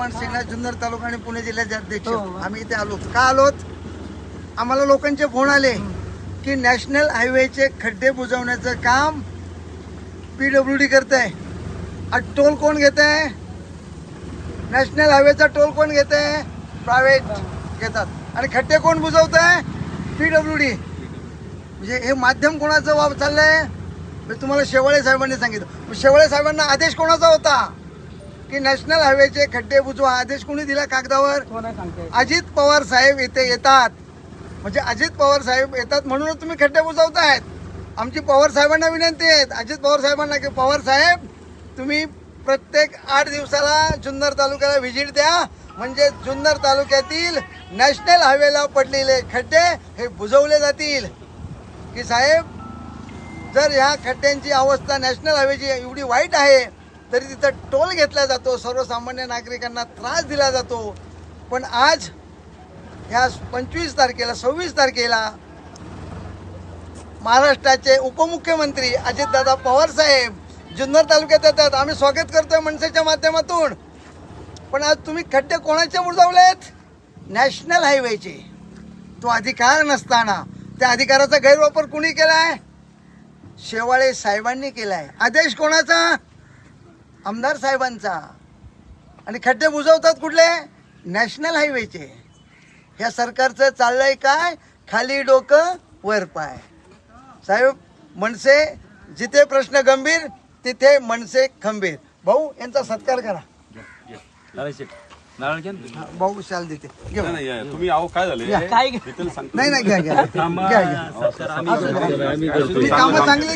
सेना जुन्नर तालुका आणि पुणे जिल्ह्याचे अध्यक्ष. हो. आम्ही इथे आलो. का आलोत? आम्हाला लोकांचे फोन आले की नॅशनल हायवेचे खड्डे बुजवण्याचं काम पीडब्ल्यू डी करत आहे टोल कोण घेत आहे नॅशनल हायवेचा टोल कोण घेत आहे प्रायव्हेट घेतात. आणि खड्डे कोण बुजवत आहे पीडब्ल्यू डी म्हणजे हे माध्यम कोणाचं वाप चाललंय? मी तुम्हाला शेवाळे साहेबांनी सांगितलं. शेवाळे साहेबांना आदेश कोणाचा होता? की नॅशनल हायवेचे खड्डे बुजवा. आदेश कोणी दिला कागदावर? अजित पवार साहेब इथे येतात. म्हणजे अजित पवार साहेब येतात म्हणूनच तुम्ही खड्डे बुजवतायत. आमची पवार साहेबांना विनंती आहे. अजित पवार साहेबांना की पवार साहेब तुम्ही प्रत्येक आठ दिवसाला जुन्नर तालुक्याला व्हिजिट द्या. म्हणजे जुन्नर तालुक्यातील नॅशनल हायवेला पडलेले खड्डे हे बुजवले जातील. की साहेब जर ह्या खड्ड्यांची अवस्था नॅशनल हायवेची एवढी वाईट आहे तरी तिथं टोल घेतला जातो सर्वसामान्य नागरिकांना त्रास दिला जातो. पण आज ह्या पंचवीस तारखेला सव्वीस तारखेला महाराष्ट्राचे उपमुख्यमंत्री अजितदादा पवारसाहेब जुन्नर तालुक्यात येतात. आम्ही स्वागत करतोय मनसेच्या माध्यमातून. पण आज तुम्ही खड्डे कोणाचे बुजवलेत नॅशनल हायवेचे. तो अधिकार नसताना. त्या अधिकाराचा गैरवापर कुणी केलाय? शेवाळे साहेबांनी केलाय. आदेश कोणाचा? आमदार साहेबांचा. आणि खड्डे बुजवतात कुठले? नॅशनल हायवेचे ह्या सरकारचं चाललंय काय? खाली डोकं वर पाय. साहेब मनसे जिथे प्रश्न गंभीर तिथे मनसे खंबीर. भाऊ यांचा सत्कार करा. भाऊ शाल देते. तुम्ही अहो काय झाले? नाही नाही घ्या घ्या. घ्या कामं चांगली